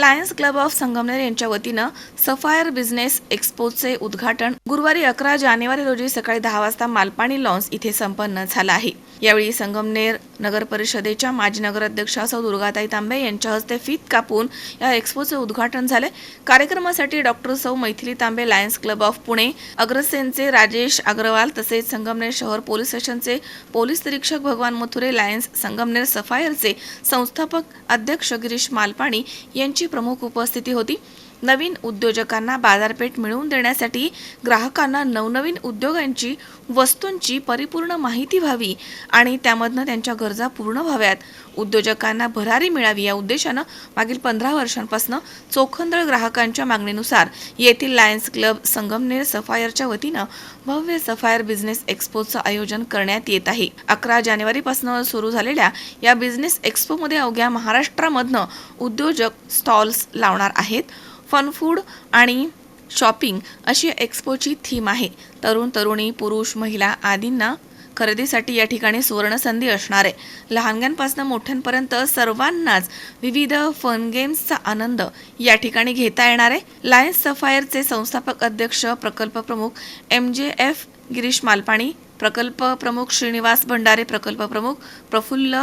Lions Club of Sangamner यांच्या वतीनं sapphire business एक्सपोचे उद्घाटन गुरुवारी अकरा जानेवारी रोजी सकाळी दहा वाजता मालपाणी लॉन्स इथे संपन्न झालं आहे. यावेळी संगमनेर नगर परिषदेच्या माजी नगराध्यक्षा सौ दुर्गाताई तांबे यांच्या हस्ते फीत कापून या एक्स्पोचे उद्घाटन झाले. कार्यक्रमासाठी डॉक्टर सौ Maithili Tambe Lions Club of Pune अग्रसेनचे Rajesh Agarwal तसेच संगमनेर शहर पोलीस स्टेशनचे पोलीस निरीक्षक भगवान मथुरे लायन्स संगमनेर सफायरचे संस्थापक अध्यक्ष गिरीश मालपाणी यांची प्रमुख उपस्थिती होती. नवीन उद्योजकांना बाजारपेठ मिळवून देण्यासाठी ग्राहकांना नवनवीन उद्योगांची वस्तूंची परिपूर्ण माहिती व्हावी आणि त्यामधनं त्यांच्या घर गरजा पूर्ण व्हाव्यात. उद्योजकांना भरारी मिळावी या उद्देशानं मागील पंधरा वर्षांपासून चोखंदळ ग्राहकांच्या मागणीनुसार येथील लायन्स क्लब संगमनेर सफायरच्या वतीनं भव्य सफायर बिझनेस एक्स्पोचं आयोजन करण्यात येत आहे. अकरा जानेवारीपासून सुरू झालेल्या या बिझनेस एक्स्पोमध्ये अवघ्या महाराष्ट्रामधनं उद्योजक स्टॉल्स लावणार आहेत. फनफूड आणि शॉपिंग अशी एक्स्पोची थीम आहे. तरुण तरुणी पुरुष महिला आदींना खरेदीसाठी या ठिकाणी सुवर्णसंधी असणार आहे. लहानग्यांपासून मोठ्यांपर्यंत सर्वांनाच विविध फन गेम्सचा आनंद या ठिकाणी घेता येणार आहे. लायन्स सफायरचे संस्थापक अध्यक्ष प्रकल्प प्रमुख एम जे एफ गिरीश मालपाणी प्रकल्प प्रमुख श्रीनिवास भंडारे प्रकल्प प्रमुख प्रफुल्ल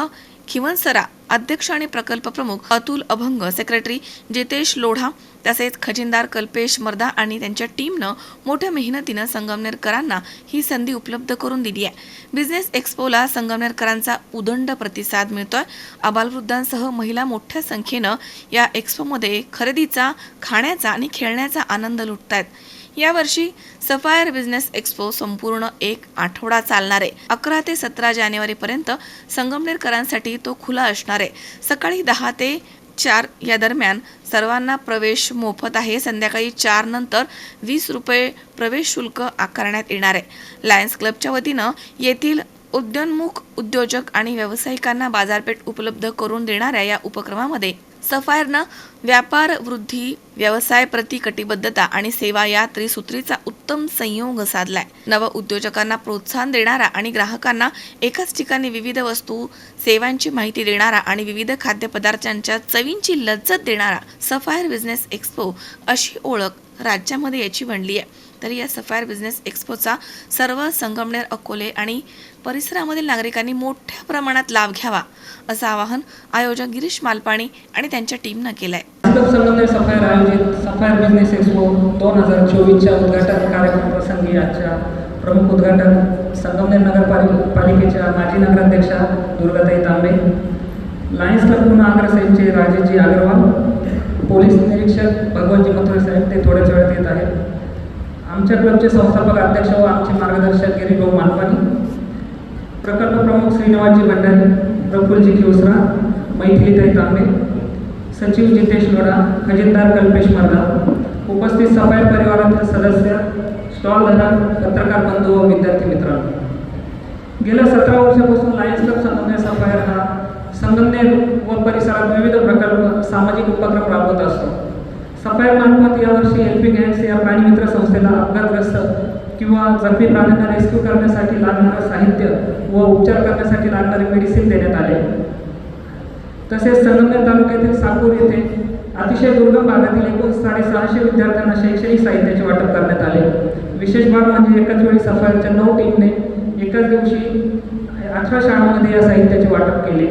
खिवनसरा अध्यक्ष आणि प्रकल्प प्रमुख अतुल अभंग सेक्रेटरी जितेश लोढा तसेच खजिनदार कल्पेश मर्दा आणि त्यांच्या टीमनं मोठ्या मेहनतीनं संगमनेरकरांना ही संधी उपलब्ध करून दिली आहे. बिझनेस एक्स्पोला संगमनेरकरांचा उदंड प्रतिसाद मिळतोय. अबालवृद्धांसह महिला मोठ्या संख्येनं या एक्स्पोमध्ये खरेदीचा खाण्याचा आणि खेळण्याचा आनंद लुटतायत. यावर्षी सफायर बिझनेस एक्स्पो संपूर्ण एक आठवडा चालणार आहे. अकरा ते सतरा जानेवारीपर्यंत संगमनेरकरांसाठी तो खुला असणार आहे. सकाळी दहा ते चार या दरम्यान सर्वांना प्रवेश मोफत आहे. संध्याकाळी चार नंतर वीस रुपये प्रवेश शुल्क आकारण्यात येणार आहे. लायन्स क्लबच्या वतीनं येथील उद्योन्मुख उद्योजक आणि व्यावसायिकांना बाजारपेठ उपलब्ध करून देणाऱ्या या उपक्रमामध्ये सफायरनं व्यापार वृद्धी व्यवसाय प्रति कटिबद्धता आणि सेवा या त्रिसूत्रीचा उत्तम संयोग साधलाय. नव उद्योजकांना प्रोत्साहन देणारा आणि ग्राहकांना एकाच ठिकाणी विविध वस्तू सेवांची माहिती देणारा आणि विविध खाद्यपदार्थांच्या चवींची लज्जत देणारा सफायर बिझनेस एक्स्पो अशी ओळख राज्यामध्ये याची बनली आहे. तर या सफायर बिझनेस एक्स्पोचा सर्व संगमनेर अकोले आणि परिसरामधील नागरिकांनी मोठ्या प्रमाणात लाभ घ्यावा असं आवाहन आयोजक गिरीश मालपाणी आणि त्यांच्या टीमनं केलं आहे सफायर आयोजित सफायर बिझनेस एक्सपो दोन हजार चोवीसच्या उद्घाटन कार्यक्रम प्रसंगी आजच्या प्रमुख उद्घाटन संगमनेर नगरपालिका पालिकेच्या माजी नगराध्यक्षा दुर्गाताई तांबे लायन्स क्लब पुन्हा राजेजी राजेशजी अग्रवाल पोलीस निरीक्षक भगवानजी मथुरे साहेब ते थोड्याच वेळात येत आहेत. आमच्या क्लबचे संस्थापक अध्यक्ष व आमचे मार्गदर्शक गिरीभाऊ मालपाणी प्रकल्प प्रमुख श्रीनिवासजी भंडारी प्रफुल्लजी खिवसरा मैथिलीताई तांबे सचिव जितेश लोढा खजिनदार कल्पेश मर्दा उपस्थित सफाई परिवारातील सदस्य स्टॉल धारक पत्रकार बंधू व विद्यार्थी मित्रांनो. गेल्या सतरा वर्षापासून लायन्स क्लब संगमनेर सफायर हा संगमनेर व परिसरात विविध प्रकल्प सामाजिक उपक्रम राबवत असतो. सफायर मार्फत यावर्षी हेल्पिंग हँड्स या प्राणीमित्र संस्थेला अपघातग्रस्त किंवा जखमी प्राण्यांना रेस्क्यू करण्यासाठी लागणारं साहित्य व उपचार करण्यासाठी लागणारे मेडिसिन देण्यात आले. तसेच संगमनेर तालुक्यातील साकूर येथे अतिशय दुर्गम भागातील एकूण साडेसहाशे विद्यार्थ्यांना शैक्षणिक साहित्याचे वाटप करण्यात आले. विशेष बाब म्हणजे एकाच वेळी सफायरच्या नऊ टीमने एकाच दिवशी अठरा शाळांमध्ये या साहित्याचे वाटप केले.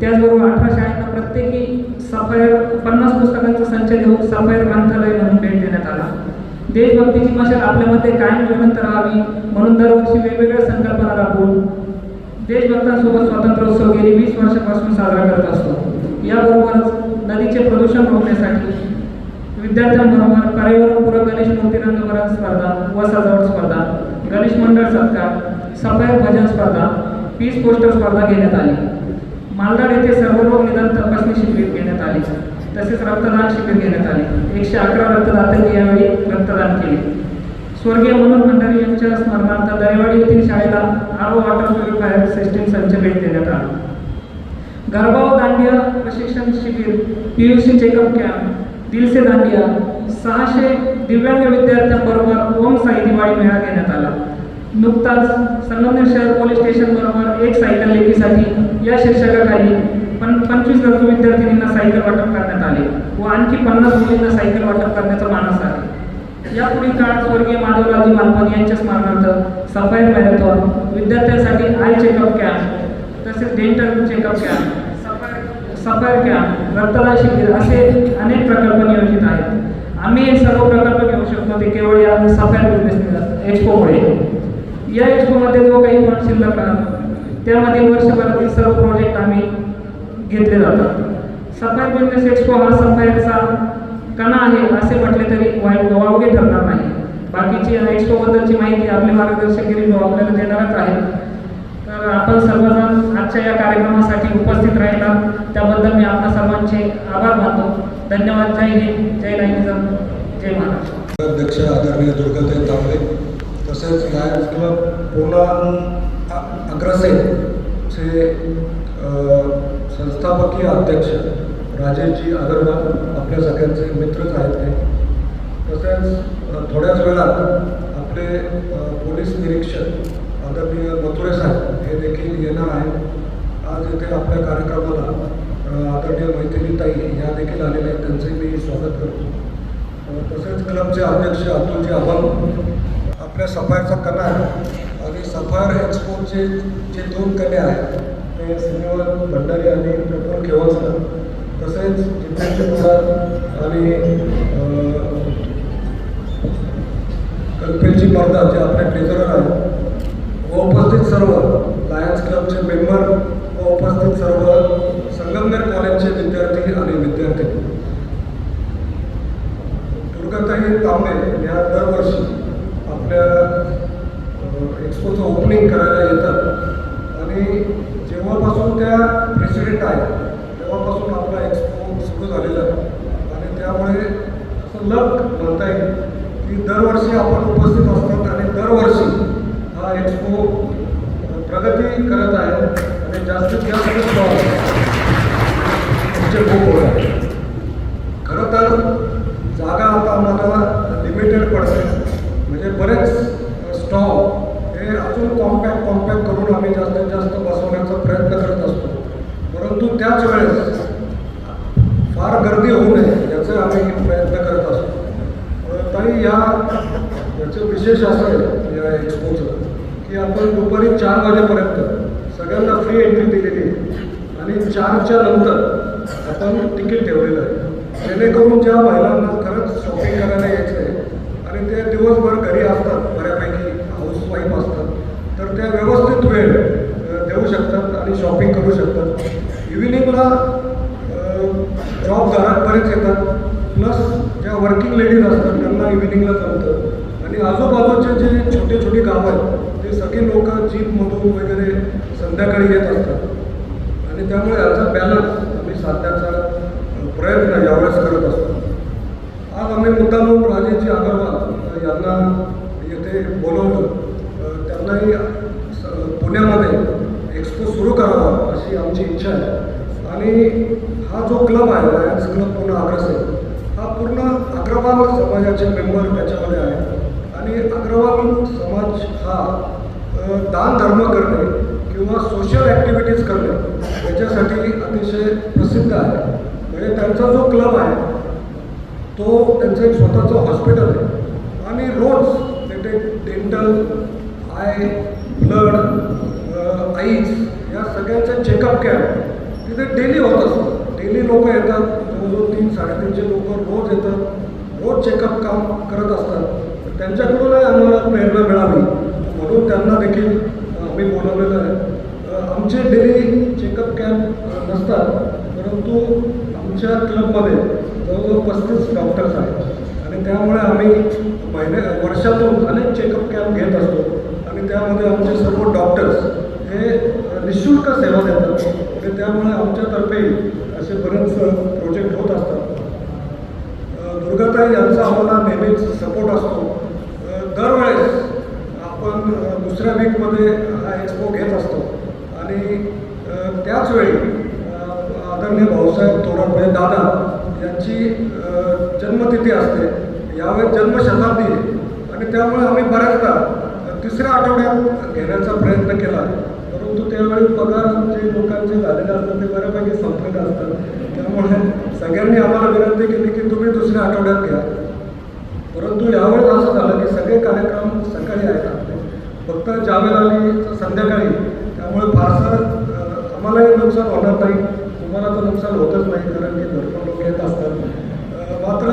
त्याचबरोबर अठरा शाळांना प्रत्येकी सफायर सफायर ग्रंथालय म्हणून भेट देण्यात आला. देशभक्तीची मशाल आपल्यामध्ये कायम जिवंत राहावी म्हणून दरवर्षी वेगवेगळ्या संकल्पना राबवून देशभक्तांसोबत स्वातंत्र्योत्सव गेली वीस वर्षापासून साजरा करत असतो. याबरोबरच नदीचे प्रदूषण रोखण्यासाठी विद्यार्थ्यांबरोबर पर्यावरणपूरक गणेश मूर्ती रंगभरण स्पर्धा व सजावट स्पर्धा गणेश मंडळ सत्कार सफायर भजन स्पर्धा पीस पोस्टर स्पर्धा घेण्यात आली. मालदाड येथे सर्व रोग निदान तपासणी शिबिर घेण्यात आली. तसेच रक्तदान शिबिर घेण्यात आले. एकशे अकरा रक्तदात्यांनी यावेळी रक्तदान केले. स्वर्गीय मनोहर भंडारी यांच्या स्मरणार्थ दरेवाडी येथील शाळेला आरो वॉटर प्युरिफायर सिस्टीम संच भेट देण्यात आला. गर्भाव दांडिया प्रशिक्षण शिबिर P U C checkup camp Dil Se Dandiya सहाशे दिव्यांग विद्यार्थ्यांबरोबर ओम साई दिवाळी मेळा घेण्यात आला. नुकताच संगमनेर शहर पोलीस स्टेशन बरोबर एक सायकल लेखीसाठी या शीर्षकाखाली पण पंचवीस गरजू विद्यार्थिनींना सायकल वाटप करण्यात व आणखी पन्नास मुलींना सायकल वाटप करण्याचा मानस आहे. यापुढील काळात स्वर्गीय माधवरावजी मालपान यांच्या स्मरणार्थ सफाई मॅरेथॉन विद्यार्थ्यांसाठी आय चेकअप कॅम्प तसेच dental checkup camp Sapphire Sapphire camp रक्तदान शिबिर असे अनेक प्रकल्प नियोजित आहेत. आम्ही हे सर्व प्रकल्प घेऊ शकतो ते केवळ या सफायर बिझनेस एक्सपोमुळे. या एक्सपोमध्ये जो काही फंड शिल्लक राहतो त्यामध्ये वर्षभरातील सर्व प्रोजेक्ट आम्ही घेतले जातात. सफाई बिझनेस एक्सपो हा सफाईचा कणा आहे असे म्हटले तरी वाईट वावगे ठरणार नाही। बाकीची एक्सपोबद्दलची माहिती आपले मार्गदर्शक गिरीश आपल्याला देणारच आहे तर आपण सर्वजण आजच्या या कार्यक्रमासाठी उपस्थित राहिला. त्याबद्दल मी आपल्या सर्वांचे आभार मानतो. धन्यवाद. जय हिंद. जय लाईनिझम जय महाराष्ट्र अध्यक्ष आदरणीय दुर्गाताई तांबे तसेच लायन्स क्लब पूर्णा अ- संस्थापकीय अध्यक्ष राजेशजी अगरवाल आपल्या सगळ्यांचे मित्रच आहेत ते. तसेच थोड्याच वेळात आपले पोलीस निरीक्षक आदरणीय मथुरे साहेब हे देखील येणार आहेत. आज इथे आपल्या कार्यक्रमाला आदरणीय मैथिलीताई या देखील आलेल्या आहेत. त्यांचे मी स्वागत करतो. तसेच क्लबचे अध्यक्ष अतुलजी अभंग आपल्या सफायरचा कणा आहे. आणि सफायर एक्सपोचे जे दोन कले आहेत या श्रीनिवास भंडारी आणि प्रफुल्ल केवलकर तसेच जितेंद्र प्रसाद आणि अ, कल्पेलजी जे आपले ट्रेझरर आहेत व उपस्थित सर्व लायन्स क्लबचे मेंबर व उपस्थित सर्व संगमनेर कॉलेजचे विद्यार्थी आणि विद्यार्थी. दुर्गाताई तांबे या दरवर्षी आपल्या एक्सपोचं ओपनिंग करायला येतात. आणि तेव्हापासून त्या प्रेसिडेंट आहेत. तेव्हापासून आपला एक्सपो सुरू झालेला आहे. आणि त्यामुळे असं लक म्हणता येईल की दरवर्षी आपण उपस्थित असतात आणि दरवर्षी हा एक्सपो प्रगती करत आहे. आणि जास्तीत जास्त स्टॉल खूप आहे खरं तर जागा आता आम्हाला लिमिटेड पडते. म्हणजे बरेच स्टॉल हे अजून कॉम्पॅक्ट कॉम्पॅक्ट करून आम्ही जास्तीत जास्त बसवण्याचा प्रयत्न करत असतो परंतु त्याच वेळेस फार गर्दी होऊ नये याचे आम्ही प्रयत्न करत असतो. अ, ताई या याचं विशेष असं आहे या एक्सपोचं की आपण दुपारी चार वाजेपर्यंत सगळ्यांना फ्री एंट्री दिलेली आहे. आणि चारच्या नंतर आपण तिकीट ठेवलेलं आहे. जेणेकरून ज्या महिलांना खरंच शॉपिंग करायला यायचं आहे आणि ते दिवसभर घरी असतात बऱ्यापैकी हाऊसवाईफ असतात तर त्या व्यवस्थित वेळ देऊ शकतात आणि शॉपिंग करू शकतात. इव्हिनिंगला जॉब घरात बरेच येतात. प्लस ज्या वर्किंग लेडीज असतात त्यांना इव्हिनिंगला जमतं. आणि आजूबाजूचे जे छोटे छोटे गावं आहेत ते सगळे लोक जीपमधून वगैरे संध्याकाळी येत असतात. आणि त्यामुळे याचा बॅलन्स आम्ही साधण्याचा प्रयत्न यावेळेस करत असतो. आज आम्ही मुद्दामून राजेजी अगरवाल यांना येथे बोलवलं. त्यांनाही स- पुण्यामध्ये एक्सपो सुरू करावा अशी आमची इच्छा आहे. आणि हा जो क्लब आहे लायन्स क्लब पूर्ण अग्रसेन हा पूर्ण अग्रवाल समाजाचे मेंबर त्याच्यामध्ये आहे. आणि अग्रवाल समाज हा दान धर्म करणे किंवा सोशल ॲक्टिव्हिटीज करणे याच्यासाठी अतिशय प्रसिद्ध आहे. म्हणजे त्यांचा जो क्लब आहे तो त्यांचं एक स्वतःचं हॉस्पिटल आहे. आणि रोज ते डेंटल आय ब्लड आईज या सगळ्यांचे चेकअप कॅम्प ते डेली होत असतात डेली लोक येतात दोन दोन तीन साडेतीनशे लोक रोज येतात रोज चेकअप काम करत असतात. त्यांच्याकडूनही आम्हाला प्रेरणा मिळावी म्हणून त्यांना देखील आम्ही बोलवलेलं आहे. आमचे डेली चेकअप कॅम्प नसतात. परंतु आमच्या क्लबमध्ये जवळजवळ पस्तीस डॉक्टर्स आहेत. आणि त्यामुळे आम्ही महिने वर्षातून अनेक चेकअप कॅम्प घेत असतो. आणि त्यामध्ये आमचे सर्व डॉक्टर्स हे निशुल्क सेवा देतात. आणि त्यामुळे आमच्यातर्फे असे बरेच प्रोजेक्ट होत असतात. दुर्गाताई यांचा आम्हाला नेहमीच सपोर्ट असतो. दरवेळेस आपण दुसऱ्या वीकमध्ये हा एक्सपो घेत असतो. आणि त्याचवेळी आदरणीय भाऊसाहेब थोरात म्हणजे दादा यांची जन्मतिथी असते. यावेळेस जन्मशताब्दी आहे. आणि त्यामुळे आम्ही बऱ्याचदा तिसऱ्या आठवड्यात घेण्याचा प्रयत्न केला. परंतु त्यावेळी पगार जे लोकांचे झालेले असतात ते बऱ्यापैकी संपलेले असतात. त्यामुळे सगळ्यांनी आम्हाला विनंती केली की तुम्ही दुसऱ्या आठवड्यात घ्या. परंतु यावेळेस असं झालं की सगळे कार्यक्रम सकाळी आहेत आपले फक्त जावेद अलीचं संध्याकाळी. त्यामुळे फारसं आम्हालाही नुकसान होणार नाही. तुम्हाला तर नुकसान होतच नाही कारण की भरपूर लोक येत असतात. मात्र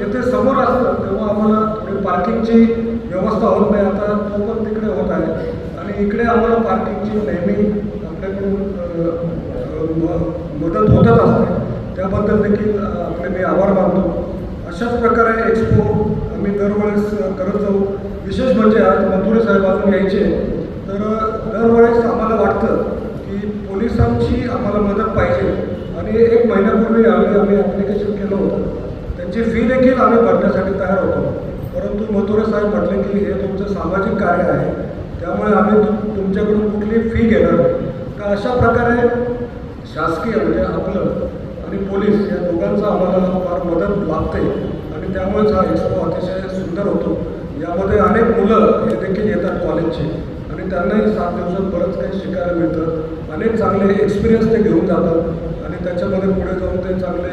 येथे समोर असतात तेव्हा आम्हाला थोडी पार्किंगची व्यवस्था होत नाही. आता तो पण तिकडे होत. आणि इकडे आम्हाला पार्किंगची नेहमी आपल्याकडून मदत होतच असते. त्याबद्दल देखील आपले मी आभार मानतो. अशाच प्रकारे एक्सपो आम्ही दरवेळेस करत जाऊ. विशेष म्हणजे आज मथुरे साहेब अजून यायचे तर दरवेळेस आम्हाला वाटतं की पोलिसांची आम्हाला मदत पाहिजे. आणि एक महिन्यापूर्वी आम्ही आम्ही ॲप्लिकेशन केलं होतं. त्यांची फी देखील आम्ही भरण्यासाठी तयार होतो. परंतु मथुरे साहेब म्हटले की हे तुमचं सामाजिक कार्य आहे. त्यामुळे आम्ही तुम तुमच्याकडून कुठली फी घेणार नाही. तर अशा प्रकारे शासकीय म्हणजे आपलं आणि पोलीस या दोघांचा आम्हाला फार मदत लागते. आणि त्यामुळेच हा एक्सपो अतिशय सुंदर होतो. यामध्ये अनेक मुलं हे देखील येतात कॉलेजचे आणि त्यांनाही सात दिवसात बरंच काही शिकायला मिळतं. अनेक चांगले एक्सपिरियन्स ते घेऊन जातात. आणि त्याच्यामध्ये पुढे जाऊन ते चांगले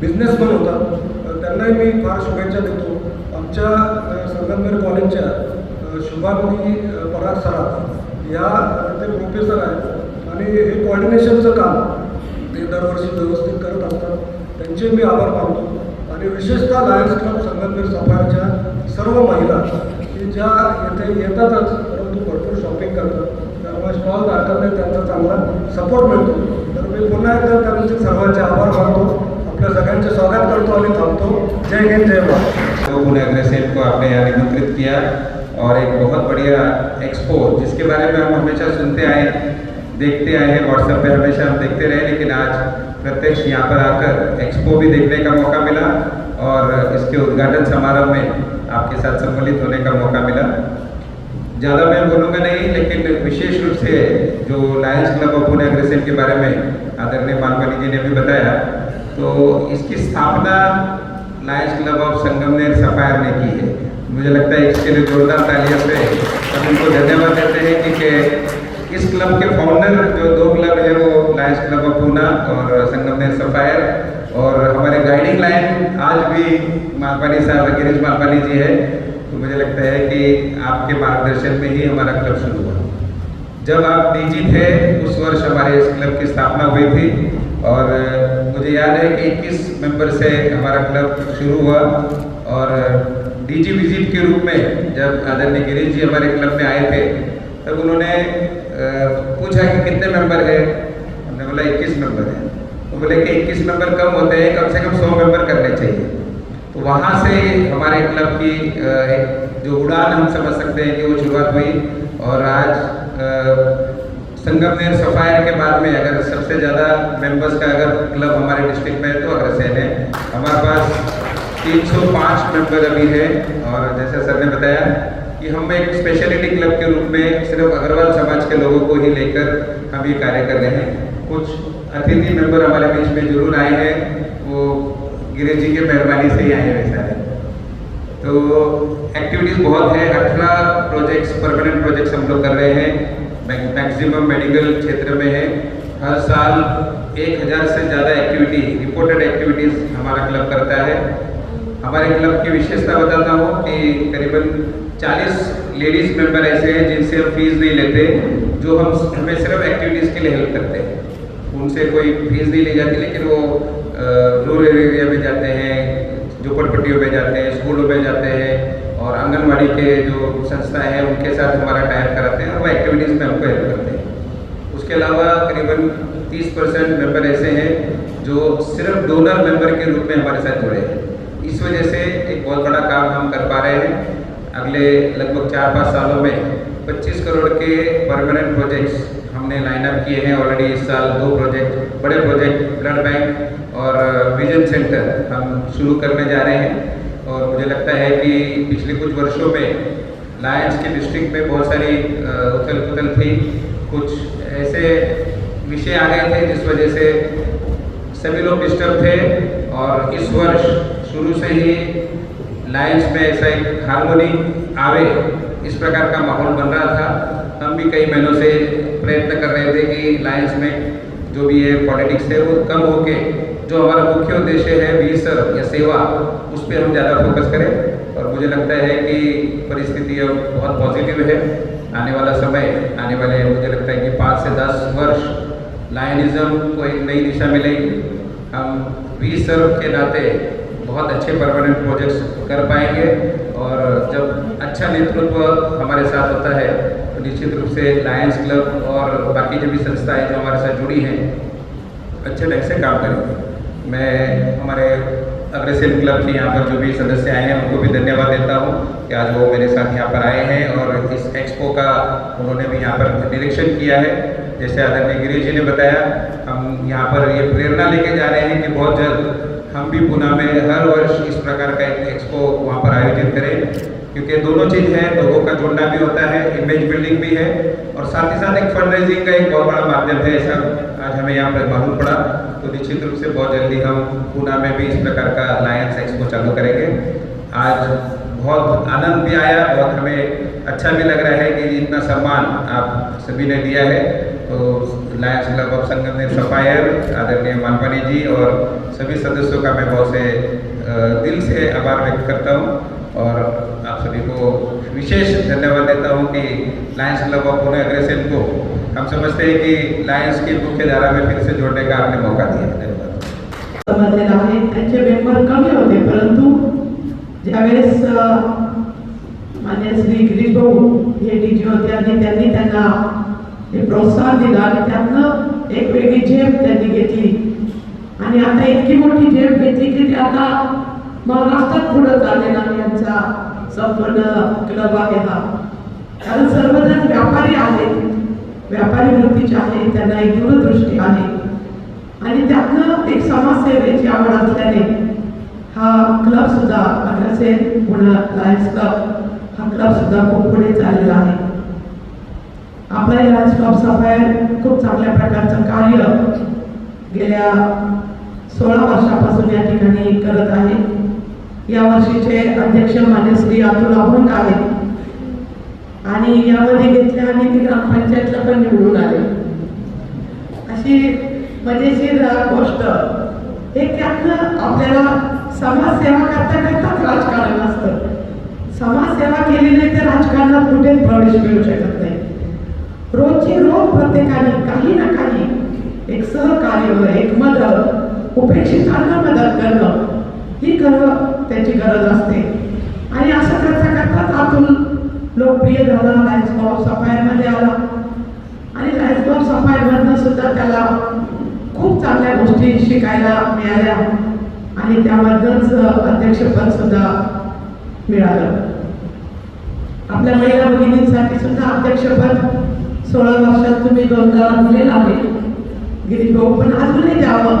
बिझनेसमॅन होतात. त्यांनाही मी फार शुभेच्छा देतो. आमच्या संगमनेर कॉलेजच्या शुभांगी पराग सराफ या ते प्रोफेसर आहेत आणि हे कोऑर्डिनेशनचं काम ते दरवर्षी व्यवस्थित करत असतात. त्यांचे मी आभार मानतो. आणि विशेषतः लायन्स क्लब संगमनेर सफाळच्या सर्व महिला की ज्या येथे येतातच परंतु भरपूर शॉपिंग करतात. त्यामुळे स्टॉल धारकांना त्यांचा चांगला सपोर्ट मिळतो. तर मी पुन्हा एकदा त्यांचे सर्वांचे आभार मानतो. आपल्या सगळ्यांचे स्वागत करतो आणि थांबतो. जय हिंद जय भारत. तो पुणे अग्रसेन को आपने यहाँ निमंत्रित किया. और एक बहुत बढ़िया एक्सपो जिसके बारे में हम हमेशा सुनते आए, देखते आए हैं व्हाट्सएप पे हमेशा हम देखते रहे, लेकिन आज प्रत्यक्ष यहाँ पर आकर एक्सपो भी देखने का मौका मिला और इसके उद्घाटन समारोह में आपके साथ सम्मिलित होने का मौका मिला। ज़्यादा मैं बोलूँगा नहीं, लेकिन विशेष रूप से जो Lions Club of Pune Agrasen के बारे में आदरणीय मानवानी जी ने भी बताया तो इसकी स्थापना Lions Club of Sangamner Sapphire ने की है। मुझे लगता है इसके लिए जोरदार तालियाँ से हम उनको धन्यवाद देते हैं कि, कि इस क्लब के फाउंडर जो दो क्लब है वो लायंस क्लब ऑफ़ पूना और संगम ने सफायर और हमारे गाइडिंग लाइन आज भी मालपानी साहब गिरीश मालपानी जी है। तो मुझे लगता है कि आपके मार्गदर्शन में ही हमारा क्लब शुरू हुआ। जब आप डीजी थे उस वर्ष हमारे इस क्लब की स्थापना हुई थी और मुझे याद है कि 21 मेंबर से हमारा क्लब शुरू हुआ और डीजी विज़िट के रूप में जब आदरणीय गिरीश जी हमारे क्लब में आए थे, तब उन्होंने पूछा कि कितने मेंबर हैं? हमने बोला 21 मेंबर हैं। तो बोले कि 21 मेंबर कम होते हैं, कम से कम 100 मेंबर करने चाहिए। तो वहाँ से हमारे क्लब की जो उड़ान हम समझ सकते हैं कि वो शुरुआत हुई। और आज संगम ने सफायर के बाद में अगर सबसे ज़्यादा मेंबर्स का अगर क्लब हमारे डिस्ट्रिक्ट में है तो अग्रसेन है। हमारे पास 305 मेंबर अभी है और जैसे सर ने बताया कि हम एक स्पेशलिटी क्लब के रूप में सिर्फ़ अग्रवाल समाज के लोगों को ही लेकर हम ये कार्य कर रहे हैं। कुछ अतिथि मेंबर हमारे बीच में ज़रूर आए हैं। वो गिरीश जी के मेहरबानी से ही आए हैं सारे तो एक्टिविटीज़ बहुत है। अठारह प्रोजेक्ट्स परमानेंट प्रोजेक्ट्स हम लोग कर रहे हैं। मैक्सिमम मेडिकल क्षेत्र में है। हर साल एक हज़ार से ज़्यादा एक्टिविटी रिपोर्टेड एक्टिविटीज़ हमारा क्लब करता है। हमारे क्लब की विशेषता बताता हूँ कि करीबन 40 लेडीज़ मेंबर ऐसे हैं जिनसे हम फ़ीस नहीं लेते, जो हम हमें सिर्फ़ एक्टिविटीज़ के लिए हेल्प करते हैं। उनसे कोई फ़ीस नहीं ली जाती, लेकिन वो रूरल एरिया में जाते हैं, झोपड़पट्टियों में जाते हैं, स्कूलों में जाते हैं, और आंगनबाड़ी के जो संस्थाएँ हैं, उनके साथ हमारा टाइम कराते हैं और वह एक्टिविटीज़ में हमको हेल्प करते हैं। उसके अलावा करीबन 30 परसेंट मेंबर ऐसे हैं, जो सिर्फ़ डोनर मेंबर के रूप में हमारे साथ जुड़े हैं। इस वजह से एक बहुत बड़ा काम हम कर पा रहे हैं। अगले लगभग चार पाँच सालों में 25 करोड़ के परमानेंट प्रोजेक्ट्स हमने लाइन अप किए हैं। ऑलरेडी इस साल दो प्रोजेक्ट बड़े प्रोजेक्ट ब्लड बैंक और विजन सेंटर हम शुरू करने जा रहे हैं। और मुझे लगता है कि पिछले कुछ वर्षों में लायंस के डिस्ट्रिक्ट में बहुत सारी उथल पुथल थी। कुछ ऐसे विषय आ गए थे जिस वजह से सभी लोग डिस्टर्ब थे और इस वर्ष शुरू से ही लायंस में ऐसा एक हारमोनी आवे, इस प्रकार का माहौल बन रहा था। हम भी कई महीनों से प्रयत्न कर रहे थे कि लाइन्स में जो भी है पॉलिटिक्स है, वो कम होके, जो हमारा मुख्य उद्देश्य है विसर या सेवा, उस पर हम ज़्यादा फोकस करें। और मुझे लगता है कि परिस्थिति अब बहुत पॉजिटिव है। आने वाला समय, आने वाले, मुझे लगता है कि पाँच से दस वर्ष लायनिज़म को एक नई दिशा मिलेगी। हम वी सर्व के नाते बहुत अच्छे परमानेंट प्रोजेक्ट्स कर पाएँगे और जब अच्छा नेतृत्व हमारे साथ होता है तो निश्चित रूप से लायंस क्लब और बाकी जो भी संस्थाएँ जो हमारे साथ जुड़ी हैं, अच्छे ढंग से काम करेंगे। मैं हमारे अग्रेसिव क्लब के यहाँ पर जो भी सदस्य आए हैं, उनको भी धन्यवाद देता हूँ कि आज वो मेरे साथ यहाँ पर आए हैं और इस एक्सपो का उन्होंने भी यहाँ पर निरीक्षण किया है। जैसे आदरणीय गिरीश जी ने बताया, हम यहाँ पर ये प्रेरणा लेके जा रहे हैं कि बहुत जल्द हम भी पुणे में हर वर्ष इस प्रकार का एक एक्सपो वहाँ पर आयोजित करें, क्योंकि दोनों चीज़ है, लोगों का जुड़ना भी होता है इमेज बिल्डिंग भी है, और साथ ही साथ एक फंड रेजिंग का एक बहुत बड़ा माध्यम है, ऐसा आज हमें यहाँ पर मालूम पड़ा। तो निश्चित रूप से बहुत जल्दी हम पूना में भी इस प्रकार का लायंस एक्सपो चालू करेंगे। आज बहुत आनंद भी आया, बहुत हमें अच्छा भी लग रहा है कि इतना सम्मान आप सभी ने दिया है। तो Lions Club of Sangamner Sapphire आदरणीय मानपानी जी और सभी सदस्यों का मैं बहुत से दिल से आभार व्यक्त करता हूँ और आप सभी को विशेष धन्यवाद देता हूँ कि Lions Club of Pune Agrasen को हम समझते हैं कि लायंस की मुख्य धारा में फिर से जोड़ने का आपने मौका दिया धन्यवाद। कमी होते परंतु ज्यावेळेस श्री गिरीश भाऊ हे डी जी होते हे प्रोत्साहन दिलं आणि त्यातनं एक वेगळी झेप त्यांनी घेतली. आणि आता इतकी मोठी झेप घेतली की ते आता महाराष्ट्रात पुढे चाललेला यांचा संपूर्ण क्लब आहे हा. कारण सर्वजण व्यापारी आहेत व्यापारी वृत्तीचे आहेत त्यांना एक दूरदृष्टी आहे. आणि त्यातनं एक समाजसेवेची आवड असल्याने हा क्लब सुद्धा अग्रसेन पुणे लायन्स क्लब हा क्लब सुद्धा खूप पुढे चाललेला आहे. आपला लायन्स क्लब सफायर खूप चांगल्या प्रकारचं कार्य गेल्या सोळा वर्षापासून या ठिकाणी करत आहे. या वर्षीचे अध्यक्ष मान्य श्री अतुल अभंग आहेत. आणि यामध्ये घेतल्या आणि ती ग्रामपंचायतला पण निवडून आले. अशी मजेशीर गोष्ट हे त्यातनं आपल्याला समाजसेवा करता करताच राजकारण असतं. समाजसेवा केली नाही तर राजकारणात कुठेच प्रवेश मिळू शकत नाही. रोजची रोज प्रत्येकाने काही ना काही एक सहकार्य एक मदत उपेक्षितांना मदत करणं ही खरं त्याची गरज असते. आणि असं करता करताच आतून लोकप्रिय झालं लायन्स क्लब सफायरमध्ये आला. आणि लायन्स क्लब सफायरमधनं सुद्धा त्याला खूप चांगल्या गोष्टी शिकायला मिळाल्या. आणि त्यामधनंच अध्यक्षपद सुद्धा मिळालं. आपल्या महिला भगिनींसाठी सुद्धा अध्यक्षपद सोळा वर्षात तुम्ही दोनदा दिलेलं आहे. गिरीश भाऊ पण अजूनही द्यावं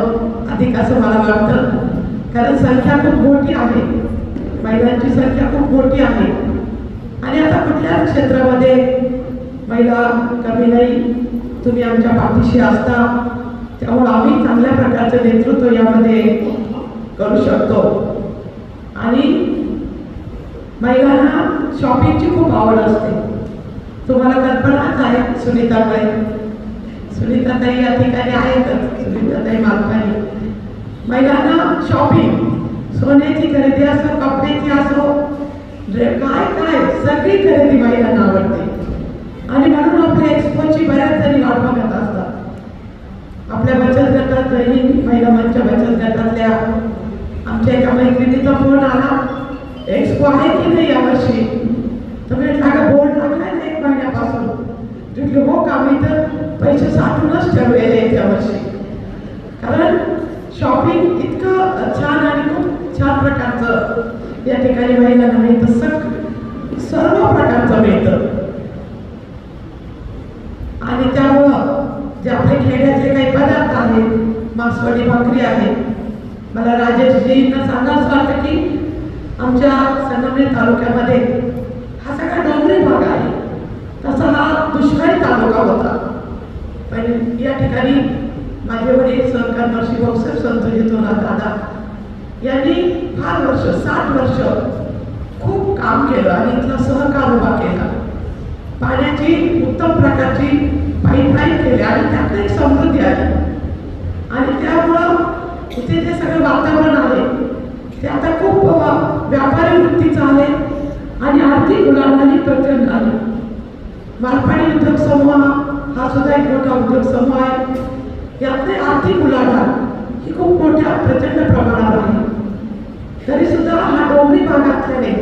अधिक असं मला वाटतं. कारण संख्या खूप मोठी आहे. महिलांची संख्या खूप मोठी आहे. आणि आता कुठल्याच क्षेत्रामध्ये महिला कमी नाही तुम्ही आमच्या पाठीशी असता त्यामुळे आम्ही चांगल्या प्रकारचं नेतृत्व यामध्ये करू शकतो. आणि महिलांना शॉपिंगची खूप आवड असते. तुम्हाला कल्पनाच आहे सुनीताबाई. सुनीताताई या ठिकाणी आहेतच सुनीताताई मालकानी. महिलांना शॉपिंग सोन्याची खरेदी असो कपड्याची असो काय काय सगळी खरेदी महिलांना आवडते. आणि म्हणून आपल्या एक्सपोची बऱ्याच जणी वाट बघत असतात. आपल्या बचत गटातही महिला मंच बचत गटातल्या आमच्या एका मैत्रिणीचा फोन आला. एक्सपो आहे की नाही यावर्षी? तर मी अगं बोर्ड लागलाय ना एक महिन्यापासून. म्हटलं हो का मी तर पैसे साठूनच ठेवलेले त्या वर्षी. कारण शॉपिंग इतकं छान आणि खूप छान प्रकारचं या ठिकाणी महिलांना मिळतं सग सर्व प्रकारचं मिळतं. आणि त्यामुळं जे आपले खेड्याचे काही पदार्थ आहेत मासवडी भाकरी आहे मला राजेशजींना सांगावंसं वाटतं की आमच्या संगमनेर तालुक्यामध्ये हा डोंगरी भाग आहे. तसा हा दुष्काळी तालुका होता. पण या ठिकाणी माझे वडील सहकार नरसिंह भाऊसाहेब संतोषी थोरात दादा यांनी फार वर्ष साठ वर्ष खूप काम केलं आणि इथला सहकार उभा केला. पाण्याची उत्तम प्रकारची पाईपलाईन केली आणि त्यातनं एक समृद्धी आली. आणि त्यामुळं इथे जे सगळं वातावरण आहे ते आता खूप व्यापारी वृत्तीचं आहे. आणि आर्थिक उलाढाली प्रचंड आली मारपाणी उद्योग समूह हा सुद्धा एक मोठा उद्योग समूह आहे. यातले आर्थिक उलाढाल ही खूप मोठ्या प्रचंड प्रमाणावर आहे. तरी सुद्धा हा डोंगरी भाग असल्याने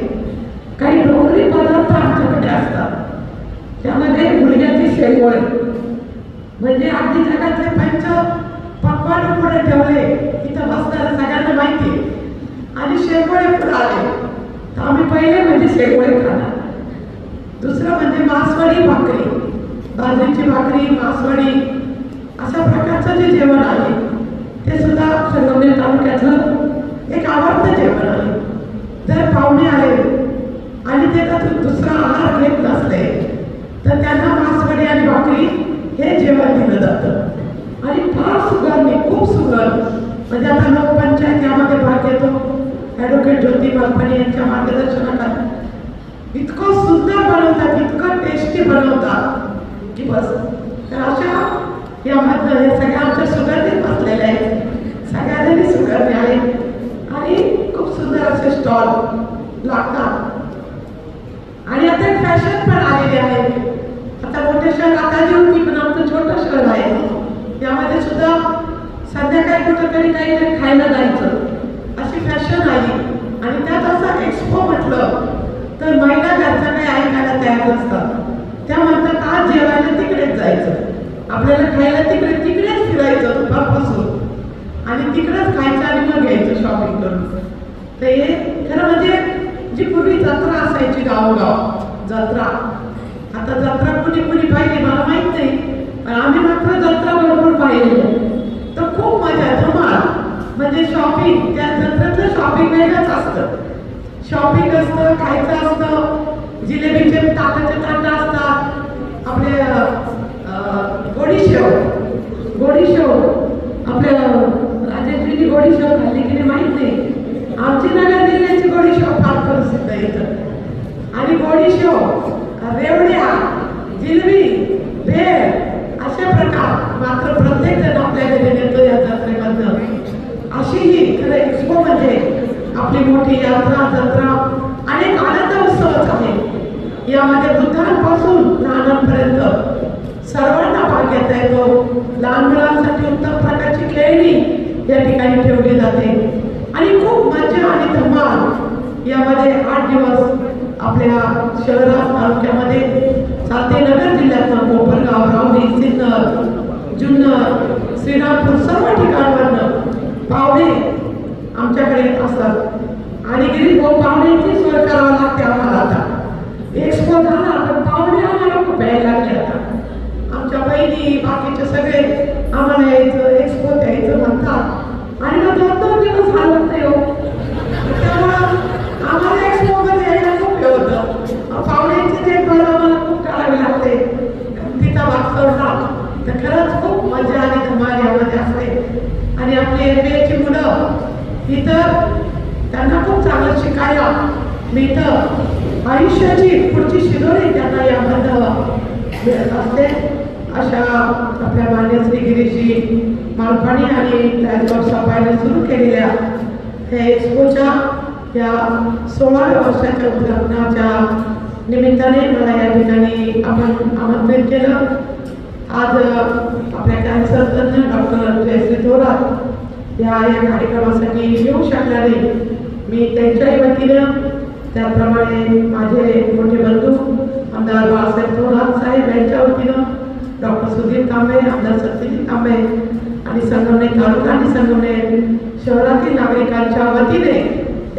काही डोंगरी पदार्थ आमच्याकडे असतात. त्यामध्ये मुलग्याची शेंगोळ म्हणजे अगदी जगातले पंच पक्वान पुढे ठेवले इथं बसणाऱ्या सगळ्यांना माहिती आहे. आणि शेंगोळे पुढे आले. तर आम्ही पहिले म्हणजे शेगोळे खाणार. दुसरं म्हणजे मासवडी भाकरी. बाजरीची भाकरी मासवडी अशा प्रकारचं जे जेवण आहे ते सुद्धा संगमनेर तालुक्यातलं एक आवडतं जेवण आहे. जर पाहुणे आले आणि ते जर दुसरा आहार घेत नसले तर त्यांना मासवडी आणि भाकरी हे जेवण दिलं जातं. आणि फार सुगंधी खूप सुगंध. म्हणजे आता लोकपंचायत यामध्ये भाग घेतो. ॲडव्होकेट ज्योती मालपाणी यांच्या मार्गदर्शनाखाली इतकं सुंदर बनवतात इतकं टेस्टी बनवतात की बस. तर अशा यामधनं हे सगळ्या आमच्या सुगंधीत बसलेल्या आहेत. सगळ्या जरी सुगंधी आहेत. आणि खूप सुंदर असे स्टॉल लागतात. आणि आता एक फॅशन पण आलेली आहे. आता मोठे शहर आता होती पण आमचं छोटं शहर आहे. यामध्ये सुद्धा संध्याकाळी कुठंतरी काहीतरी खायला जायचं. अशी फॅशन आली? आणि त्यात असं एक्सपो म्हटलं तर महिला घरचं काही ऐकायला तयार नसतात. त्या म्हणतात आज जेवायला तिकडेच जायचं. आपल्याला खायला तिकडे तिकडेच फिरायचं दुपारपासून. आणि तिकडेच खायचं आणि मग घ्यायचं शॉपिंग करून. तर हे खरं म्हणजे जी पूर्वी जत्रा असायची गावोगाव जत्रा. आता जत्रा कुणी कुणी पाहिली मला माहीत नाही. पण आम्ही मात्र जत्रा भरपूर पाहिली तर खूप मजा धमाल. म्हणजे शॉपिंग त्या जत्रा शॉपिंग वेगळंच असतं. शॉपिंग असतं खायचं असतं जिलेबीचे ताटाचे ताटं असतात आपले अं, गोडीशेव गोडीशेव आपल्या राजेश्रीची गोडीशेव खाल्ली की नाही नाही. आमची नगर जिल्ह्याची गोडीशेव फार प्रसिद्ध आहे इथं. आणि गोडीशेव रेवड्या जिलबी भेळ असे प्रकार मात्र प्रत्येक जण आपल्या घरी नेतो या जत्रेमधनं अशी ही खरं एक्सपो म्हणजे आपली मोठी यात्रा जत्रा आणि एक आनंद उत्सवच आहे. यामध्ये वृद्धांपासून लहानांपर्यंत सर्वांना भाग घेता येतो. लहान मुलांसाठी उत्तम प्रकारची खेळणी या ठिकाणी ठेवली जाते. आणि खूप मजा आणि धमाल यामध्ये आठ दिवस आपल्या शहरात तालुक्यामध्ये चालते नगर जिल्ह्यातनं कोपरगाव रावडी सिन्नर जुन्नर श्रीरामपूर सर्व ठिकाणावरनं पाहुणे आमच्याकडे येत असतात आणि गिरीश भाऊ पाहुण्यांची सोय करावी लागते आम्हाला आता एक्सपो झाला तर पाहुणे आम्हाला खूप यायला लागले आता आमच्या बहिणी बाकीचे सगळे आम्हाला यायचं एक्सपो द्यायचं म्हणतात आणि मग दोन दोन दिवस हालत नाही हो त्यामुळं आम्हाला एक्सपो मध्ये यायला खूप हे होतं पाहुण्यांची देखभाल आम्हाला खूप करावी लागते तिचा भाग सोडला तर खरंच खूप मजा आणि धमाल यामध्ये असते आणि आपली एम मुलं इथं त्यांना खूप चांगलं शिकायला मिळतं आयुष्याची पुढची शिदोरी त्यांना यामधनं मिळत असते अशा आपल्या मान्य श्री गिरीशी मालपाणी आणि त्याचबरोबर सफाईने सुरू केलेल्या हे एक्सपोच्या या सोळाव्या वर्षाच्या उद्घाटनाच्या निमित्ताने मला या ठिकाणी आपण आमंत्रित केलं. आज आपल्या कॅन्सर तज्ञ डॉक्टर जयश्री थोरात या या कार्यक्रमासाठी येऊ शकल्या नाही मी त्यांच्याही वतीनं त्याचप्रमाणे माझे मोठे बंधू आमदार बाळासाहेब थोरात साहेब यांच्या वतीनं डॉक्टर सुधीर तांबे आमदार सत्यजित तांबे आणि संगमने तालुका आणि संगमने शहरातील नागरिकांच्या वतीने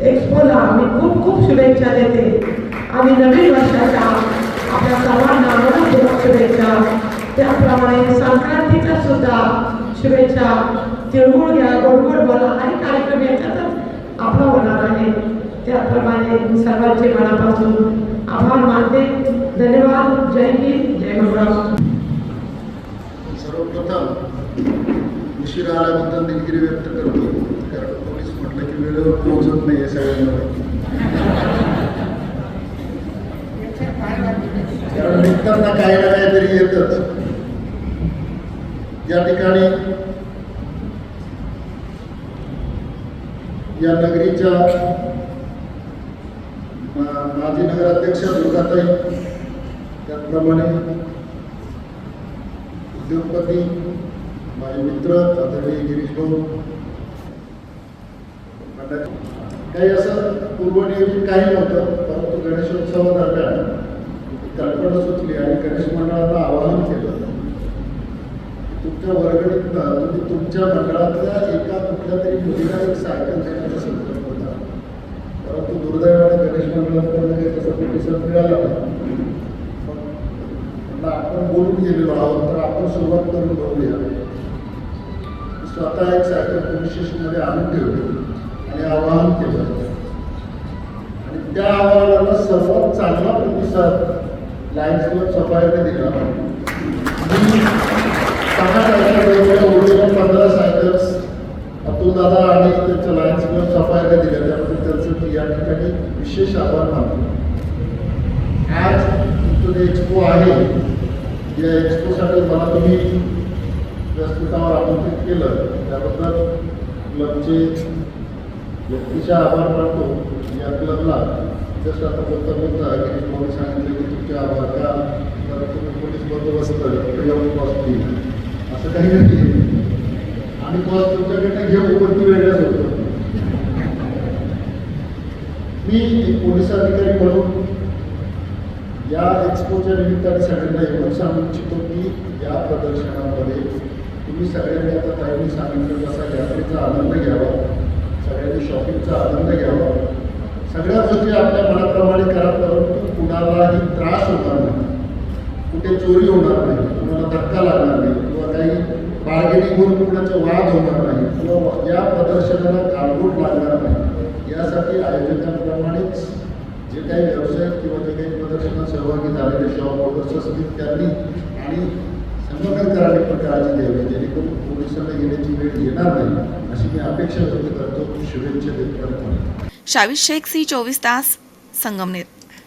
एक्सपोला मी खूप खूप शुभेच्छा देते. आणि नवीन वर्षाच्या आपल्या सर्वांना मनपूर्वक शुभेच्छा. त्याप्रमाणे संक्रांतीच्या सुद्धा शुभेच्छा. तिळगुळ घ्या गोडगोड बोला. आणि कार्यक्रम याच्यातच आपला होणार आहे. त्याप्रमाणे सर्वांचे मनापासून आभार मानते. धन्यवाद. जय हिंद. जय महाराष्ट्र. सर्वप्रथम उशिरा आल्याबद्दल दिलगिरी व्यक्त करतो. कारण पोलीस म्हटलं की वेळेवर पोहोचत नाही आहे सगळ्यांना कारण निघताना काही ना काहीतरी येतच या ठिकाणी या नगरीच्या माजी नगराध्यक्ष दुर्गाताई त्याचप्रमाणे उद्योगपती माझे मित्र आदरणीय गिरीश भाऊ काही असं पूर्वनियोजित काही नव्हतं परंतु गणेशोत्सवादरम्यान कल्पना सुचली आणि गणेश मंडळाला आवाहन केलं. तुमच्या वर्गणीतनं तुम्ही तुमच्या मंडळातल्या एका कुठल्या तरी मुलीला एक सायकल देण्याचा संकल्प होता. परंतु दुर्दैवाने गणेश मंडळाकडनं काही तसा प्रतिसाद मिळाला नाही. आपण बोलून गेलेलो आहोत तर आपण सुरुवात करून बघूया. स्वतः एक सायकल पोलीस स्टेशनमध्ये आणून ठेवली. आणि आवाहन केलं. आणि त्या आवाहनाला सर्वात चांगला प्रतिसाद लायन्स क्लब सफाईने दिला. आणि सहा सायकल पंधरा सायकल्स अतुल दादा आणि त्यांच्या लायन्स क्लब सफाईने दिल्या. त्यामुळे त्यांचं मी या ठिकाणी विशेष आभार मानतो. आज इथून एक्सपो आहे. या एक्सपोसाठी मला तुम्ही व्यासपीठावर आमंत्रित केलं. त्याबद्दल क्लबचे व्यक्तीचे आभार मानतो या क्लबला जसं आता बोलता बोलता गिरीश भाऊनी सांगितलं की तुमचे आभार का? तर तुम्ही पोलीस बंदोबस्त येऊन कॉस्ट असं काही नाही. आम्ही कॉस्ट तुमच्याकडनं घेऊ पण ती वेगळ्याच होतो. मी एक पोलीस अधिकारी म्हणून या एक्सपोच्या निमित्ताने सगळ्यांना एवढं सांगू इच्छितो की या प्रदर्शनामध्ये तुम्ही सगळ्यांनी आता ताईंनी सांगितलं तसा यात्रेचा आनंद घ्यावा. सगळ्यांनी शॉपिंगचा आनंद घ्यावा. सगळ्या गोष्टी आपल्या मनाप्रमाणे करा परंतु कुणालाही त्रास होणार नाही. कुठे चोरी होणार नाही कुणाला धक्का लागणार नाही किंवा काही बार्गेनिंग होऊन कुणाचा वाद होणार नाही किंवा या प्रदर्शनाला गाळबोट लागणार नाही. यासाठी आयोजकांप्रमाणेच जे काही व्यवसाय किंवा जे काही प्रदर्शनात सहभागी झालेले शॉप ओनर्स असतील त्यांनी आणि संगमेकरांनी पण काळजी घ्यावी जेणेकरून पोलिसांना गेल्याची वेळ येणार नाही अशी मी अपेक्षा व्यक्त करतो. शुभेच्छा देत करतो शावीर शेख सी चोवीस तास संगमनेर.